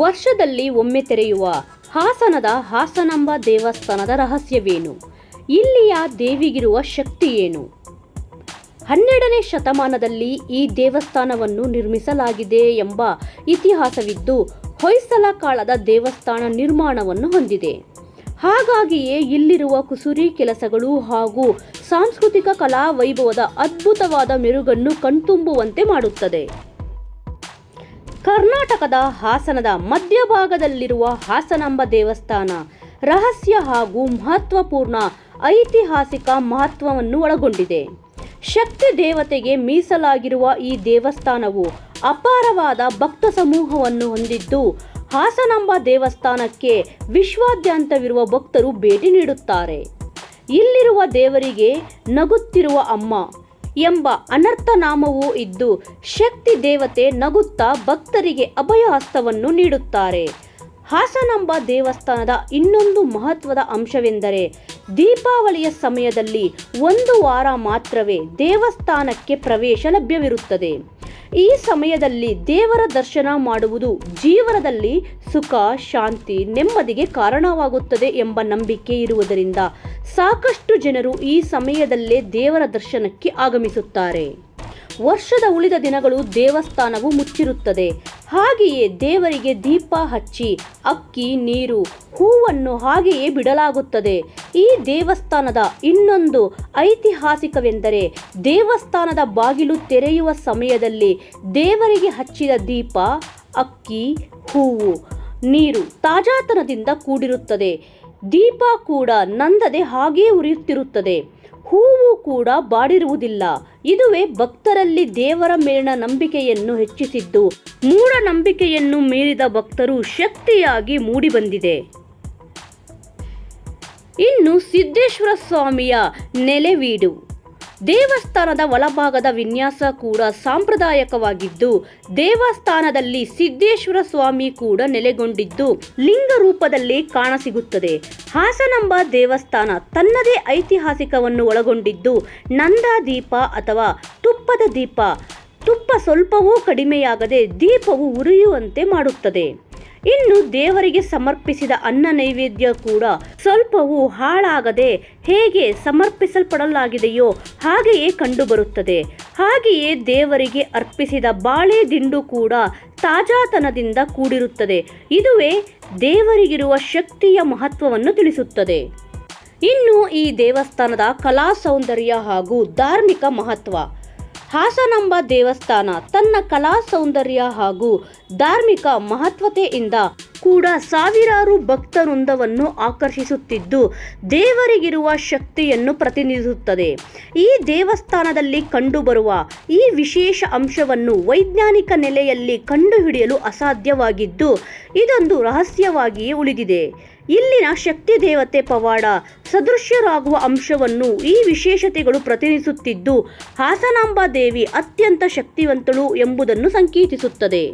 ವರ್ಷದಲ್ಲಿ ಒಮ್ಮೆ ತೆರೆಯುವ ಹಾಸನದ ಹಾಸನಾಂಬ ದೇವಸ್ಥಾನದ ರಹಸ್ಯವೇನು? ಇಲ್ಲಿಯ ದೇವಿಗಿರುವ ಶಕ್ತಿ ಏನು? ಹನ್ನೆರಡನೇ ಶತಮಾನದಲ್ಲಿ ಈ ದೇವಸ್ಥಾನವನ್ನು ನಿರ್ಮಿಸಲಾಗಿದೆ ಎಂಬ ಇತಿಹಾಸವಿದ್ದು ಹೊಯ್ಸಲ ಕಾಲದ ದೇವಸ್ಥಾನ ನಿರ್ಮಾಣವನ್ನು ಹೊಂದಿದೆ. ಹಾಗಾಗಿಯೇ ಇಲ್ಲಿರುವ ಕುಸುರಿ ಕೆಲಸಗಳು ಹಾಗೂ ಸಾಂಸ್ಕೃತಿಕ ಕಲಾ ವೈಭವದ ಅದ್ಭುತವಾದ ಮೆರುಗನ್ನು ಕಣ್ತುಂಬುವಂತೆ ಮಾಡುತ್ತದೆ. ಕರ್ನಾಟಕದ ಹಾಸನದ ಮಧ್ಯಭಾಗದಲ್ಲಿರುವ ಹಾಸನಾಂಬ ದೇವಸ್ಥಾನ. ರಹಸ್ಯ ಹಾಗೂ ಮಹತ್ವಪೂರ್ಣ ಐತಿಹಾಸಿಕ ಮಹತ್ವವನ್ನು ಒಳಗೊಂಡಿದೆ. ಶಕ್ತಿ ದೇವತೆಗೆ ಮೀಸಲಾಗಿರುವ ಈ ದೇವಸ್ಥಾನವು ಅಪಾರವಾದ ಭಕ್ತ ಸಮೂಹವನ್ನು ಹೊಂದಿದ್ದು, ಹಾಸನಾಂಬ ದೇವಸ್ಥಾನಕ್ಕೆ ವಿಶ್ವಾದ್ಯಂತವಿರುವ ಭಕ್ತರು ಭೇಟಿ ನೀಡುತ್ತಾರೆ. ಇಲ್ಲಿರುವ ದೇವರಿಗೆ ನಗುತ್ತಿರುವ ಅಮ್ಮ ಎಂಬ ಅನರ್ಥ ನಾಮವೂ ಇದ್ದು ಶಕ್ತಿ ದೇವತೆ ನಗುತ್ತಾ ಭಕ್ತರಿಗೆ ಅಭಯ ಹಸ್ತವನ್ನು ನೀಡುತ್ತಾರೆ. ಹಾಸನಾಂಬ ದೇವಸ್ಥಾನದ ಇನ್ನೊಂದು ಮಹತ್ವದ ಅಂಶವೆಂದರೆ ದೀಪಾವಳಿಯ ಸಮಯದಲ್ಲಿ ಒಂದು ವಾರ ಮಾತ್ರವೇ ದೇವಸ್ಥಾನಕ್ಕೆ ಪ್ರವೇಶ ಲಭ್ಯವಿರುತ್ತದೆ. ಈ ಸಮಯದಲ್ಲಿ ದೇವರ ದರ್ಶನ ಮಾಡುವುದು ಜೀವನದಲ್ಲಿ ಸುಖ, ಶಾಂತಿ, ನೆಮ್ಮದಿಗೆ ಕಾರಣವಾಗುತ್ತದೆ ಎಂಬ ನಂಬಿಕೆ ಇರುವುದರಿಂದ ಸಾಕಷ್ಟು ಜನರು ಈ ಸಮಯದಲ್ಲೇ ದೇವರ ದರ್ಶನಕ್ಕೆ ಆಗಮಿಸುತ್ತಾರೆ. ವರ್ಷದ ಉಳಿದ ದಿನಗಳು ದೇವಸ್ಥಾನವು ಮುಚ್ಚಿರುತ್ತದೆ. ಹಾಗೆಯೇ ದೇವರಿಗೆ ದೀಪ ಹಚ್ಚಿ, ಅಕ್ಕಿ, ನೀರು, ಹೂವನ್ನು ಹಾಗೆಯೇ ಬಿಡಲಾಗುತ್ತದೆ. ಈ ದೇವಸ್ಥಾನದ ಇನ್ನೊಂದು ಐತಿಹಾಸಿಕವೆಂದರೆ ದೇವಸ್ಥಾನದ ಬಾಗಿಲು ತೆರೆಯುವ ಸಮಯದಲ್ಲಿ ದೇವರಿಗೆ ಹಚ್ಚಿದ ದೀಪ, ಅಕ್ಕಿ, ಹೂವು, ನೀರು ತಾಜಾತನದಿಂದ ಕೂಡಿರುತ್ತದೆ. ದೀಪ ಕೂಡ ನಂದದೆ ಹಾಗೇ ಉರಿಯುತ್ತಿರುತ್ತದೆ. ಹೂವು ಕೂಡ ಬಾಡಿರುವುದಿಲ್ಲ. ಇದುವೇ ಭಕ್ತರಲ್ಲಿ ದೇವರ ಮೇಲಿನ ನಂಬಿಕೆಯನ್ನು ಹೆಚ್ಚಿಸಿದ್ದು ಮೂಢನಂಬಿಕೆಯನ್ನು ಮೀರಿದ ಭಕ್ತರು ಶಕ್ತಿಯಾಗಿ ಮೂಡಿಬಂದಿದೆ. ಇನ್ನು ಸಿದ್ದೇಶ್ವರ ಸ್ವಾಮಿಯ ನೆಲೆವೀಡು ದೇವಸ್ಥಾನದ ಒಳಭಾಗದ ವಿನ್ಯಾಸ ಕೂಡ ಸಾಂಪ್ರದಾಯಕವಾಗಿದ್ದು, ದೇವಸ್ಥಾನದಲ್ಲಿ ಸಿದ್ದೇಶ್ವರ ಸ್ವಾಮಿ ಕೂಡ ನೆಲೆಗೊಂಡಿದ್ದು ಲಿಂಗ ರೂಪದಲ್ಲಿ ಕಾಣಸಿಗುತ್ತದೆ. ಹಾಸನಂಬ ದೇವಸ್ಥಾನ ತನ್ನದೇ ಐತಿಹಾಸಿಕವನ್ನು ಒಳಗೊಂಡಿದ್ದು, ನಂದಾ ದೀಪ ಅಥವಾ ತುಪ್ಪದ ದೀಪ, ತುಪ್ಪ ಸ್ವಲ್ಪವೂ ಕಡಿಮೆಯಾಗದೆ ದೀಪವು ಉರಿಯುವಂತೆ ಮಾಡುತ್ತದೆ. ಇನ್ನು ದೇವರಿಗೆ ಸಮರ್ಪಿಸಿದ ಅನ್ನ ನೈವೇದ್ಯ ಕೂಡ ಸ್ವಲ್ಪವೂ ಹಾಳಾಗದೆ ಹೇಗೆ ಸಮರ್ಪಿಸಲ್ಪಡಲಾಗಿದೆಯೋ ಹಾಗೆಯೇ ಕಂಡುಬರುತ್ತದೆ. ಹಾಗೆಯೇ ದೇವರಿಗೆ ಅರ್ಪಿಸಿದ ಬಾಳೆ ದಿಂಡು ಕೂಡ ತಾಜಾತನದಿಂದ ಕೂಡಿರುತ್ತದೆ. ಇದುವೇ ದೇವರಿಗಿರುವ ಶಕ್ತಿಯ ಮಹತ್ವವನ್ನು ತಿಳಿಸುತ್ತದೆ. ಇನ್ನು ಈ ದೇವಸ್ಥಾನದ ಕಲಾ ಸೌಂದರ್ಯ ಹಾಗೂ ಧಾರ್ಮಿಕ ಮಹತ್ವ. ಹಾಸನಾಂಬ ದೇವಸ್ಥಾನ ತನ್ನ ಕಲಾ ಸೌಂದರ್ಯ ಹಾಗೂ ಧಾರ್ಮಿಕ ಮಹತ್ವತೆಯಿಂದ ಕೂಡ ಸಾವಿರಾರು ಭಕ್ತವೃಂದವನ್ನು ಆಕರ್ಷಿಸುತ್ತಿದ್ದು, ದೇವರಿಗಿರುವ ಶಕ್ತಿಯನ್ನು ಪ್ರತಿನಿಧಿಸುತ್ತದೆ. ಈ ದೇವಸ್ಥಾನದಲ್ಲಿ ಕಂಡುಬರುವ ಈ ವಿಶೇಷ ಅಂಶವನ್ನು ವೈಜ್ಞಾನಿಕ ನೆಲೆಯಲ್ಲಿ ಕಂಡುಹಿಡಿಯಲು ಅಸಾಧ್ಯವಾಗಿದ್ದು, ಇದೊಂದು ರಹಸ್ಯವಾಗಿಯೇ ಉಳಿದಿದೆ. ಇಲ್ಲಿನ ಶಕ್ತಿ ದೇವತೆ ಪವಾಡ ಸದೃಶ್ಯರಾಗುವ ಅಂಶವನ್ನು ಈ ವಿಶೇಷತೆಗಳು ಪ್ರತಿನಿಧಿಸುತ್ತಿದ್ದು ಹಾಸನಾಂಬ ದೇವಿ ಅತ್ಯಂತ ಶಕ್ತಿವಂತಳು ಎಂಬುದನ್ನು ಸಂಕೇತಿಸುತ್ತದೆ.